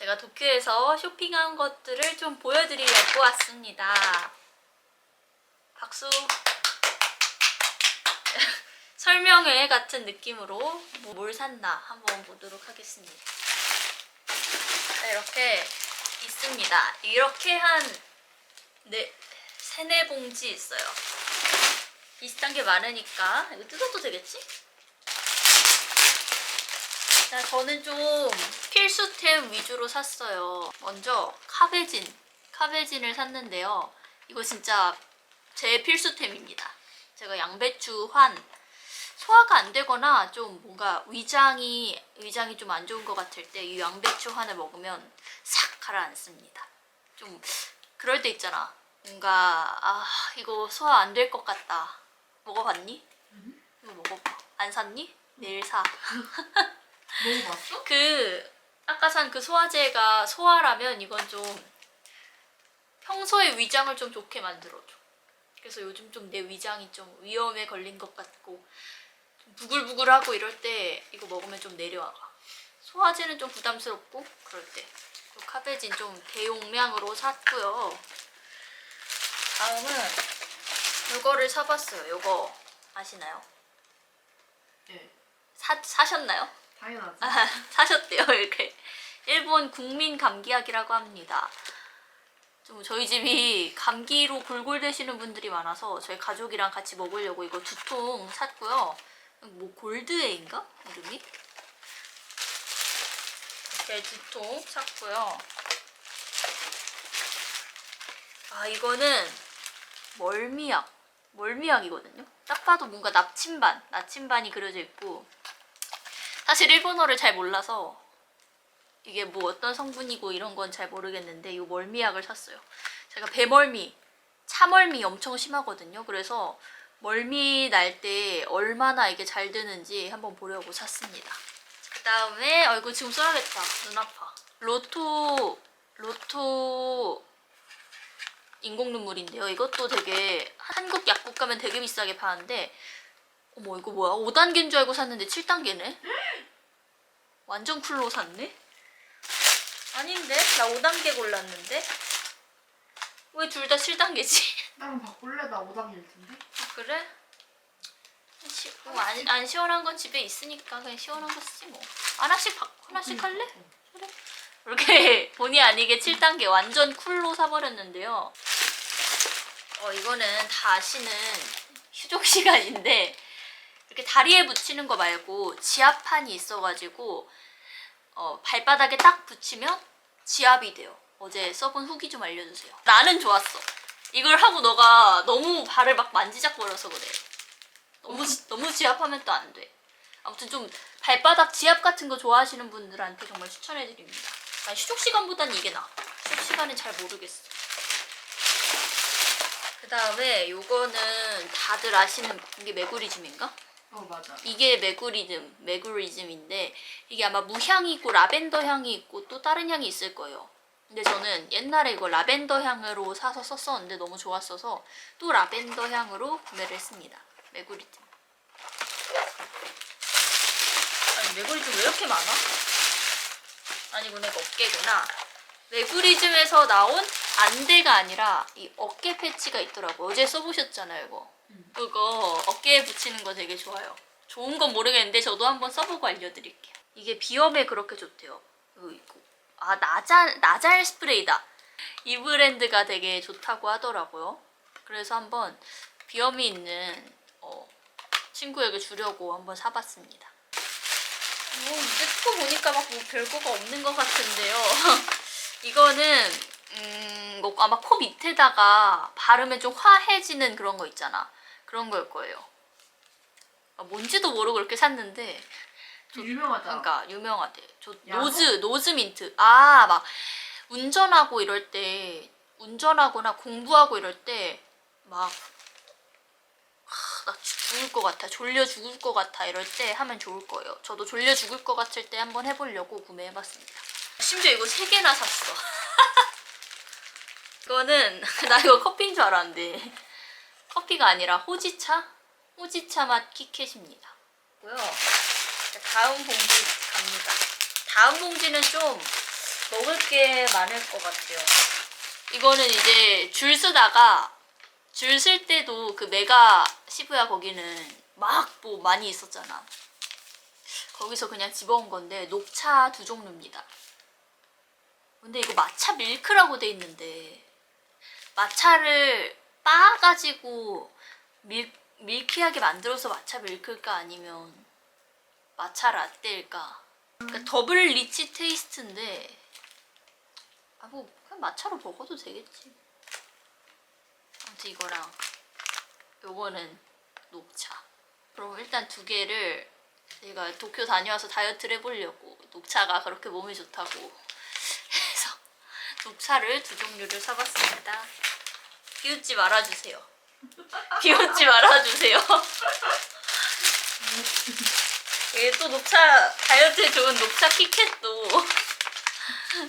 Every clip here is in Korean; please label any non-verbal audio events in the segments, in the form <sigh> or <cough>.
제가 도쿄에서 쇼핑한 것들을 좀 보여드리려고 왔습니다. 박수. <laughs> 설명회 같은 느낌으로 뭐뭘 샀나 한번 보도록 하겠습니다. 네, 이렇게 있습니다. 이렇게 한 네, 세네 봉지 있어요. 비슷한 게 많으니까 이거 뜯어도 되겠지? 자, 저는 좀 필수템 위주로 샀어요. 먼저 카베진, 카베진을 샀는데요. 이거 진짜 제 필수템입니다. 제가 양배추 환 소화가 안 되거나 좀 뭔가 위장이 위장이 좀 안 좋은 것 같을 때 이 양배추 환을 먹으면 싹 가라앉습니다. 좀 그럴 때 있잖아. 뭔가 아 이거 소화 안 될 것 같다. 먹어봤니? 이거 먹어봐. 안 샀니? 내일 사. <laughs> 먹어봤어? 그 아까 산 그 소화제가 소화라면 이건 좀 평소에 위장을 좀 좋게 만들어줘. 그래서 요즘 좀 내 위장이 좀 위험에 걸린 것 같고 좀 부글부글하고 이럴 때 이거 먹으면 좀 내려와가. 소화제는 좀 부담스럽고 그럴 때. 또 카베진 좀 대용량으로 샀고요. 다음은 이거를 사봤어요. 이거 아시나요? 네. 사, 사셨나요? 당연하지. 아, <laughs> 사셨대요 이렇게 일본 국민 감기약이라고 합니다. 좀 저희 집이 감기로 골골대시는 분들이 많아서 저희 가족이랑 같이 먹으려고 이거 두 통 샀고요. 뭐 골드에인가 이름이? 이렇게 두 통 샀고요. 아 이거는 멀미약 멀미약이거든요. 딱 봐도 뭔가 나침반 나침반이 그려져 있고 사실 일본어를 잘 몰라서 이게 뭐 어떤 성분이고 이런 건 잘 모르겠는데 이 멀미약을 샀어요. 제가 배멀미, 차멀미 엄청 심하거든요. 그래서 멀미 날 때 얼마나 이게 잘 드는지 한번 보려고 샀습니다. 그 다음에 어 이거 지금 써야겠다. 눈 아파. 로토 로토 인공 눈물인데요. 이것도 되게 한국 약국 가면 되게 비싸게 파는데 어머 이거 뭐야? 5단계인 줄 알고 샀는데 7단계네? 완전 쿨로 샀네? 아닌데? 나 5단계 골랐는데? 왜 둘 다 7단계지? 나랑 바꿀래? 나 5단계일 텐데. 그래? 시, 뭐 안, 안 시원한 건 집에 있으니까 그냥 시원한 거 쓰지 뭐 하나씩 바, 하나씩 할래? 그래 이렇게 <laughs> 본의 아니게 7단계 완전 쿨로 사버렸는데요 어 이거는 다 아시는 <laughs> 휴족 시간인데 이렇게 다리에 붙이는 거 말고 지압판이 있어가지고 어, 발바닥에 딱 붙이면 지압이 돼요 어제 써본 후기 좀 알려주세요 나는 좋았어 이걸 하고 너가 너무 발을 막 만지작거려서 그래 너무 지- 너무 지압하면 또 안 돼. 아무튼 좀 발바닥 지압 같은 거 좋아하시는 분들한테 정말 추천해 드립니다. 아니, 휴족 시간보다는 이게 나. 휴족 시간은 잘 모르겠어. 그 다음에 요거는 다들 아시는 이게 메구리즘인가? 어 맞아. 이게 메구리즘, 메구리즘인데 이게 아마 무향이고 라벤더 향이 있고 또 다른 향이 있을 거예요. 근데 저는 옛날에 이거 라벤더 향으로 사서 썼었는데 너무 좋았어서 또 라벤더 향으로 구매를 했습니다. 메구리즘. 아니 메구리즘 왜 이렇게 많아? 아니구나 이거 어깨구나. 메구리즘에서 나온 안대가 아니라 이 어깨 패치가 있더라고. 어제 써보셨잖아요 이거. 응. 그거 어깨에 붙이는 거 되게 좋아요. 좋은 건 모르겠는데 저도 한번 써보고 알려드릴게요. 이게 비염에 그렇게 좋대요. 이거 이거. 아 나잘 나잘 스프레이다. 이 브랜드가 되게 좋다고 하더라고요. 그래서 한번 비염이 있는 어, 친구에게 주려고 한번 사봤습니다. 뭐 이제 듣고 보니까 막 뭐 별거가 없는 것 같은데요. <laughs> 이거는 음, 뭐 아마 코 밑에다가 바르면 좀 화해지는 그런 거 있잖아. 그런 걸 거예요. 아, 뭔지도 모르고 그렇게 샀는데 저- 유명하잖아. 그러니까 유명하대. 저 야호? 노즈 노즈 민트. 아 막 운전하고 이럴 때 운전하거나 공부하고 이럴 때막 나 죽을 것 같아. 졸려 죽을 것 같아. 이럴 때 하면 좋을 거예요. 저도 졸려 죽을 것 같을 때 한번 해보려고 구매해봤습니다. 심지어 이거 세 개나 샀어. <laughs> 이거는 <laughs> 나 이거 커피인 줄 알았는데 커피가 아니라 호지차? 호지차 맛 키캣입니다. 고요. 다음 봉지 갑니다. 다음 봉지는 좀 먹을 게 많을 것 같아요. 이거는 이제 줄 서다가 줄 쓸 때도 그 메가 시부야 거기는 막 뭐 많이 있었잖아. 거기서 그냥 집어온 건데 녹차 두 종류입니다. 근데 이거 마차 밀크라고 돼 있는데 마차를 빻아가지고 밀, 밀키하게 만들어서 마차 밀크일까 아니면 마차 라떼일까? 그러니까 더블 리치 테이스트인데 아뭐 그냥 마차로 먹어도 되겠지. 아무튼 이거랑 요거는 녹차. 그럼 일단 두 개를 제가 도쿄 다녀와서 다이어트를 해보려고 녹차가 그렇게 몸에 좋다고 <laughs> 해서 녹차를 두 종류를 사봤습니다 비웃지 말아주세요 <laughs> 비웃지 말아주세요 <laughs> 이게 또 녹차 다이어트에 좋은 녹차 키캣도 <laughs>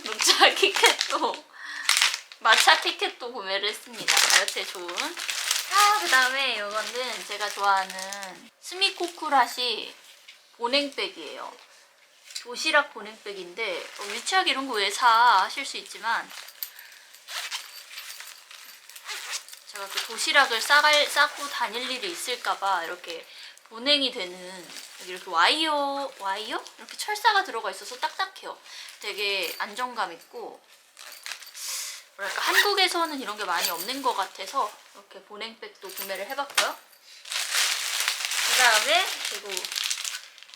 녹차 키캣도 마차 티켓도 구매를 했습니다. 다이어트에 좋은. 아, 그 다음에 이거는 제가 좋아하는 스미코쿠라시 보냉백이에요. 도시락 보냉백인데 어, 유치하게 이런 거 왜 사 하실 수 있지만 제가 또 도시락을 싸갈, 싸고 다닐 일이 있을까봐 이렇게 보냉이 되는 이렇게 와이어 와이어 이렇게 철사가 들어가 있어서 딱딱해요. 되게 안정감 있고 뭐랄까 한국에서는 이런 게 많이 없는 것 같아서 이렇게 보냉백도 구매를 해봤고요. 그 다음에 그리고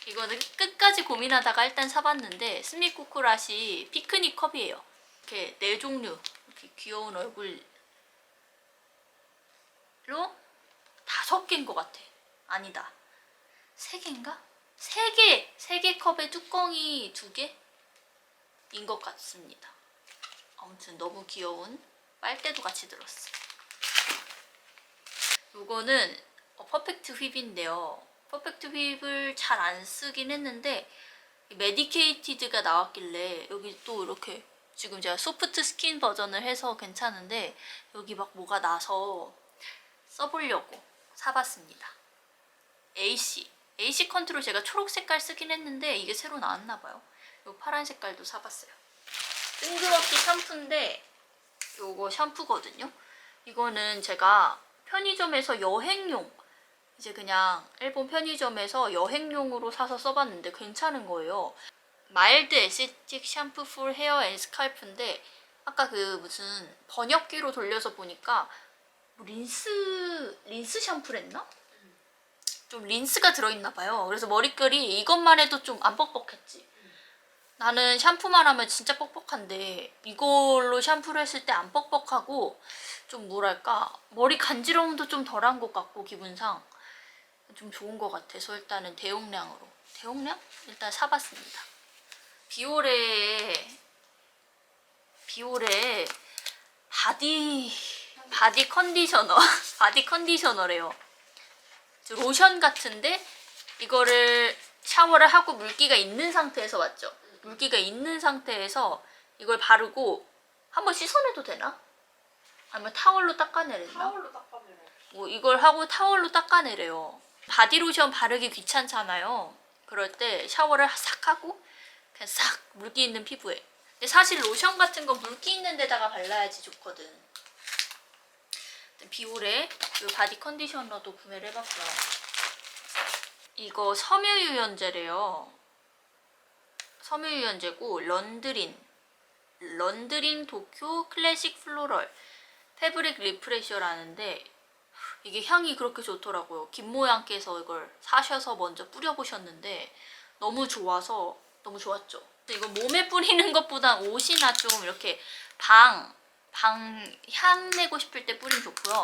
이거는 끝까지 고민하다가 일단 사봤는데 스미쿠쿠라시 피크닉 컵이에요. 이렇게 네 종류 이렇게 귀여운 얼굴 로 다섯 개인 것 같아. 아니다. 세 개인가? 세 개! 세 개 컵에 뚜껑이 두 개? 인 것 같습니다. 아무튼 너무 귀여운 빨대도 같이 들었어요. 요거는 어, 퍼펙트 휩인데요. 퍼펙트 휩을 잘 안 쓰긴 했는데 이 메디케이티드가 나왔길래 여기 또 이렇게 지금 제가 소프트 스킨 버전을 해서 괜찮은데 여기 막 뭐가 나서 써보려고 사봤습니다. AC AC 컨트롤 제가 초록 색깔 쓰긴 했는데 이게 새로 나왔나 봐요. 요 파란 색깔도 사봤어요. 뜬금없이 샴푸인데 요거 샴푸거든요. 이거는 제가 편의점에서 여행용 이제 그냥 일본 편의점에서 여행용으로 사서 써봤는데 괜찮은 거예요. 마일드 에스틱 샴푸 풀 헤어 앤 스칼프인데 아까 그 무슨 번역기로 돌려서 보니까 뭐 린스 린스 샴푸랬나? 좀 린스가 들어있나 봐요. 그래서 머릿결이 이것만 해도 좀 안 뻑뻑했지. 나는 샴푸만 하면 진짜 뻑뻑한데 이걸로 샴푸를 했을 때 안 뻑뻑하고 좀 뭐랄까 머리 간지러움도 좀 덜한 것 같고 기분상 좀 좋은 것 같아서 일단은 대용량으로 대용량? 일단 사봤습니다. 비오레 비오레 바디 바디 컨디셔너 <laughs> 바디 컨디셔너래요. 저 로션 같은데 이거를 샤워를 하고 물기가 있는 상태에서 왔죠. 물기가 있는 상태에서 이걸 바르고 한번 씻어내도 되나? 아니면 타월로 닦아내랬나? 타월로 닦아내려. 뭐 이걸 하고 타월로 닦아내래요. 바디로션 바르기 귀찮잖아요. 그럴 때 샤워를 싹 하고 그냥 싹 물기 있는 피부에. 근데 사실 로션 같은 거 물기 있는 데다가 발라야지 좋거든. 비올의 이 바디 컨디셔너도 구매를 해봤고요. 이거 섬유유연제래요. 섬유유연제고 런드린 런드린 도쿄 클래식 플로럴 패브릭 리프레셔라는데 이게 향이 그렇게 좋더라고요. 김모양께서 이걸 사셔서 먼저 뿌려보셨는데 너무 좋아서 너무 좋았죠. 이거 몸에 뿌리는 것보단 옷이나 좀 이렇게 방, 방 향 내고 싶을 때 뿌리면 좋고요.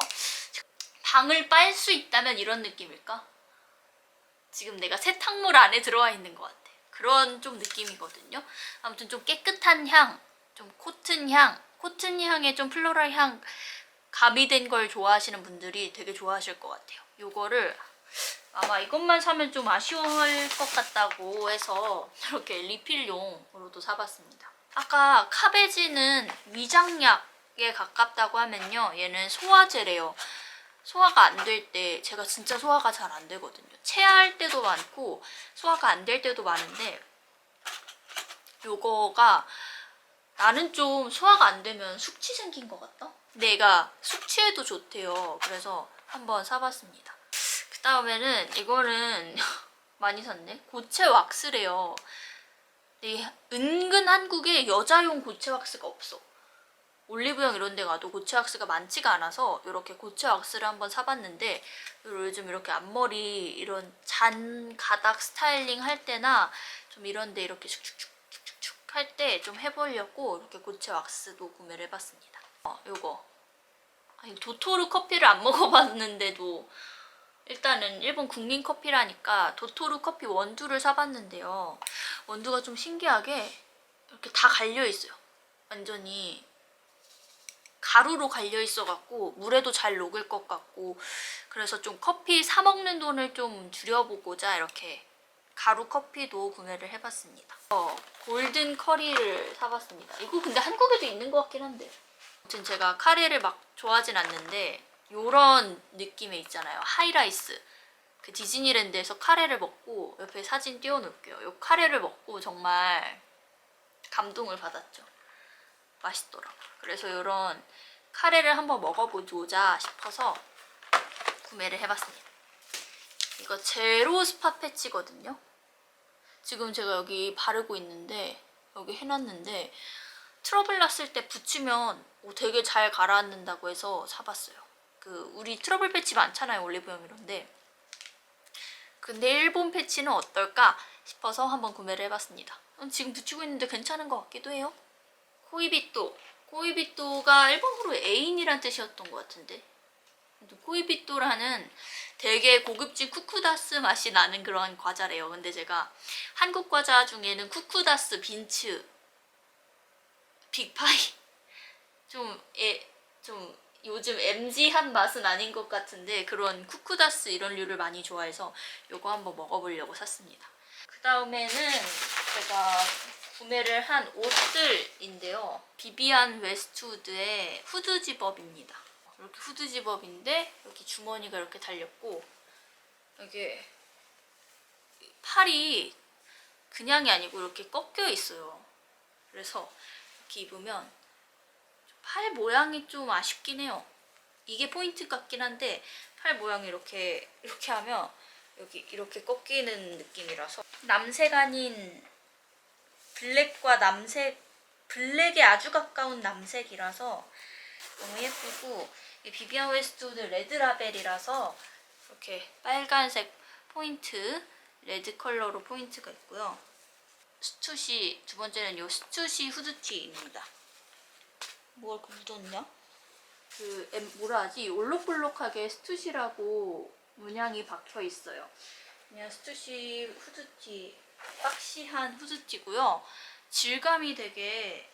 방을 빨 수 있다면 이런 느낌일까? 지금 내가 세탁물 안에 들어와 있는 것 같아. 그런 좀 느낌이거든요. 아무튼 좀 깨끗한 향, 좀 코튼 향, 코튼 향에 좀 플로럴 향 가미된 걸 좋아하시는 분들이 되게 좋아하실 것 같아요. 요거를 아마 이것만 사면 좀 아쉬워할 것 같다고 해서 이렇게 리필용으로도 사봤습니다. 아까 카베지는 위장약 에 가깝다고 하면요. 얘는 소화제래요. 소화가 안 될 때 제가 진짜 소화가 잘 안 되거든요. 체할 때도 많고 소화가 안 될 때도 많은데 요거가 나는 좀 소화가 안 되면 숙취 생긴 것 같다? 내가 숙취에도 좋대요. 그래서 한번 사봤습니다. 그 다음에는 이거는 <laughs> 많이 샀네. 고체 왁스래요. 이 은근 한국에 여자용 고체 왁스가 없어. 올리브영 이런 데 가도 고체 왁스가 많지가 않아서 이렇게 고체 왁스를 한번 사봤는데 요즘 이렇게 앞머리 이런 잔 가닥 스타일링 할 때나 좀 이런 데 이렇게 축축축축축 할 때 좀 해보려고 이렇게 고체 왁스도 구매를 해봤습니다. 어, 요거. 아니, 도토르 커피를 안 <laughs> 먹어봤는데도 일단은 일본 국민 커피라니까 도토르 커피 원두를 사봤는데요. 원두가 좀 신기하게 이렇게 다 갈려 있어요. 완전히 가루로 갈려 있어 갖고 물에도 잘 녹을 것 같고 그래서 좀 커피 사 먹는 돈을 좀 줄여보고자 이렇게 가루 커피도 구매를 해봤습니다. 어, 골든 커리를 사봤습니다. 이거 근데 한국에도 있는 것 같긴 한데. 아무튼 제가 카레를 막 좋아하진 않는데 요런 느낌의 있잖아요. 하이라이스. 그 디즈니랜드에서 카레를 먹고 옆에 사진 띄워놓을게요. 요 카레를 먹고 정말 감동을 받았죠. 맛있더라고요. 그래서 이런 카레를 한번 먹어보자 싶어서 구매를 해봤습니다. 이거 제로 스팟 패치거든요. 지금 제가 여기 바르고 있는데 여기 해놨는데 트러블 났을 때 붙이면 오, 되게 잘 가라앉는다고 해서 사봤어요. 그 우리 트러블 패치 많잖아요 올리브영 이런데 근데 일본 패치는 어떨까 싶어서 한번 구매를 해봤습니다. 음, 지금 붙이고 있는데 괜찮은 것 같기도 해요. 코이비또 코이비또가 일본어로 애인이란 뜻이었던 것 같은데 코이비또라는 되게 고급진 쿠쿠다스 맛이 나는 그런 과자래요. 근데 제가 한국 과자 중에는 쿠쿠다스, 빈츠, 빅파이 <laughs> 좀, 에, 좀 요즘 MG한 맛은 아닌 것 같은데 그런 쿠쿠다스 이런 류를 많이 좋아해서 요거 한번 먹어보려고 샀습니다. 그 다음에는 제가 구매를 한 옷들인데요. 비비안 웨스트우드의 후드 집업입니다. 이렇게 후드 집업인데 여기 주머니가 이렇게 달렸고 이게 팔이 그냥이 아니고 이렇게 꺾여 있어요. 그래서 이렇게 입으면 팔 모양이 좀 아쉽긴 해요. 이게 포인트 같긴 한데 팔 모양이 이렇게 이렇게 하면 여기 이렇게 꺾이는 느낌이라서 남색 아닌 블랙과 남색 블랙에 아주 가까운 남색이라서 너무 예쁘고 이 비비안 웨스트우드 레드 라벨이라서 이렇게 빨간색 포인트 레드 컬러로 포인트가 있고요. 스투시 두 번째는 요 스투시 후드티입니다. 이렇게 묻었냐? 그 엠, 뭐라 하지? 올록볼록하게 스투시라고 문양이 박혀 있어요. 그냥 스투시 후드티 박시한 후드티고요. 질감이 되게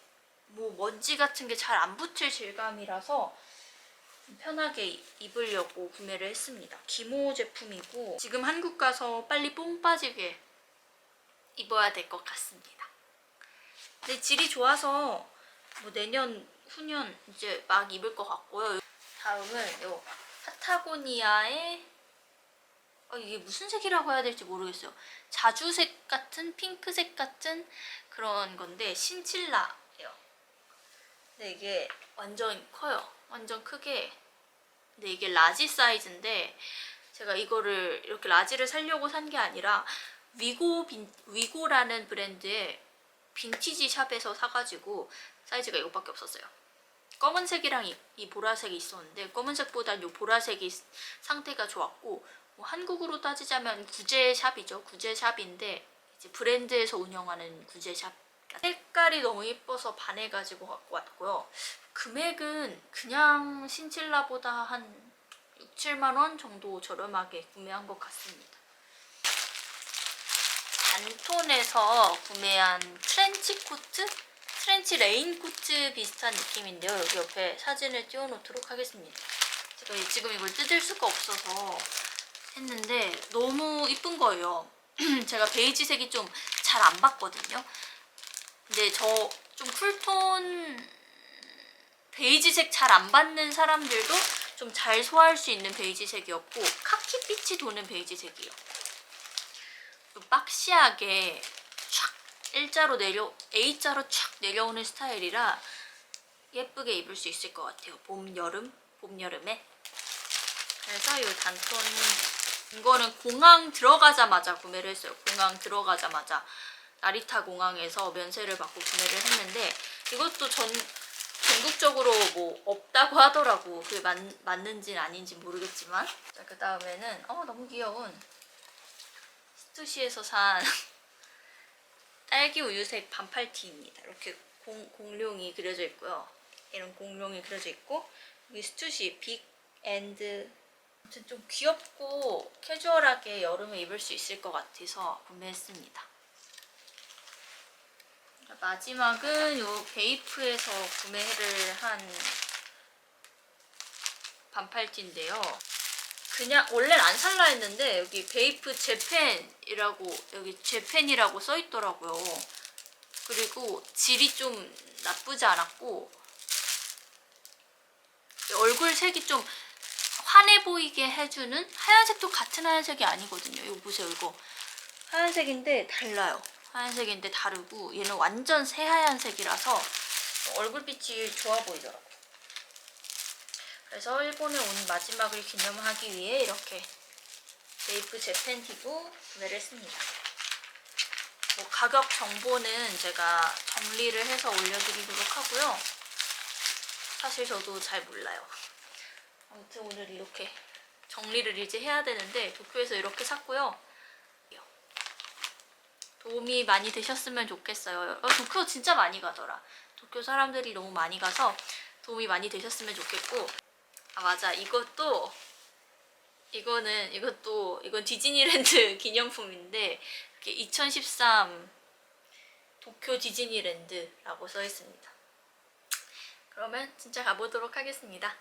뭐 먼지 같은 게 잘 안 붙을 질감이라서 좀 편하게 이- 입으려고 구매를 했습니다. 기모 제품이고 지금 한국 가서 빨리 뽕 빠지게 입어야 될 것 같습니다. 근데 질이 좋아서 뭐 내년 후년 이제 막 입을 것 같고요. 다음은 요 파타고니아의 어, 이게 무슨 색이라고 해야 될지 모르겠어요. 자주색 같은 핑크색 같은 그런 건데 신칠라예요. 근데 이게 완전 커요. 완전 크게. 근데 이게 라지 사이즈인데 제가 이거를 이렇게 라지를 사려고 산 게 아니라 위고 빈, 위고라는 브랜드의 빈티지 샵에서 사가지고 사이즈가 이거밖에 없었어요. 검은색이랑 이, 이 보라색이 있었는데 검은색보다 이 보라색이 상태가 좋았고 뭐 한국으로 따지자면 구제샵이죠. 구제샵인데 이제 브랜드에서 운영하는 구제샵. 색깔이 너무 예뻐서 반해가지고 갖고 왔고요. 금액은 그냥 신칠라보다 한 6, 7만 원 정도 저렴하게 구매한 것 같습니다. 안톤에서 구매한 트렌치 코트? 트렌치 레인 코트 비슷한 느낌인데요. 여기 옆에 사진을 띄워놓도록 하겠습니다. 제가 지금 이걸 뜯을 수가 없어서 했는데 너무 이쁜 거예요. <clears throat> 제가 베이지색이 좀 잘 안 봤거든요. 근데 저 좀 쿨톤 베이지색 잘 안 받는 사람들도 좀 잘 소화할 수 있는 베이지색이었고 카키빛이 도는 베이지색이에요. 좀 박시하게 일자로 내려 A자로 촥 내려오는 스타일이라 예쁘게 입을 수 있을 것 같아요. 봄, 여름, 봄, 여름에. 그래서 이 단톤 이거는 공항 들어가자마자 구매를 했어요. 공항 들어가자마자 나리타 공항에서 면세를 받고 구매를 했는데 이것도 전 전국적으로 뭐 없다고 하더라고. 그게 맞, 맞는지는 아닌지 모르겠지만. 자, 그 다음에는 어 너무 귀여운 스투시에서 산 <laughs> 딸기 우유색 반팔 티입니다. 이렇게 공, 공룡이 그려져 있고요. 이런 공룡이 그려져 있고 여기 스투시 빅 앤드 좀 귀엽고 캐주얼하게 여름에 입을 수 있을 것 같아서 구매했습니다. 마지막은 요 베이프에서 구매를 한 반팔티인데요. 그냥 원래는 안 살라 했는데 여기 베이프 재팬이라고 여기 재팬이라고 써 있더라고요. 그리고 질이 좀 나쁘지 않았고 얼굴 색이 좀 환해 보이게 해주는 하얀색도 같은 하얀색이 아니거든요. 이거 보세요, 이거 하얀색인데 달라요. 하얀색인데 다르고 얘는 완전 새하얀색이라서 얼굴빛이 좋아 보이더라고. 요 그래서 일본에 온 마지막을 기념하기 위해 이렇게 베이프 재팬티도 구매를 했습니다. 뭐 가격 정보는 제가 정리를 해서 올려드리도록 하고요. 사실 저도 잘 몰라요. 아무튼 오늘 이렇게 정리를 이제 해야 되는데 도쿄에서 이렇게 샀고요. 도움이 많이 되셨으면 좋겠어요. 어, 도쿄 진짜 많이 가더라. 도쿄 사람들이 너무 많이 가서 도움이 많이 되셨으면 좋겠고 아 맞아 이것도 이거는 이것도 이건 디즈니랜드 <laughs> 기념품인데 이렇게 2013 도쿄 디즈니랜드라고 써 있습니다. 그러면 진짜 가보도록 하겠습니다.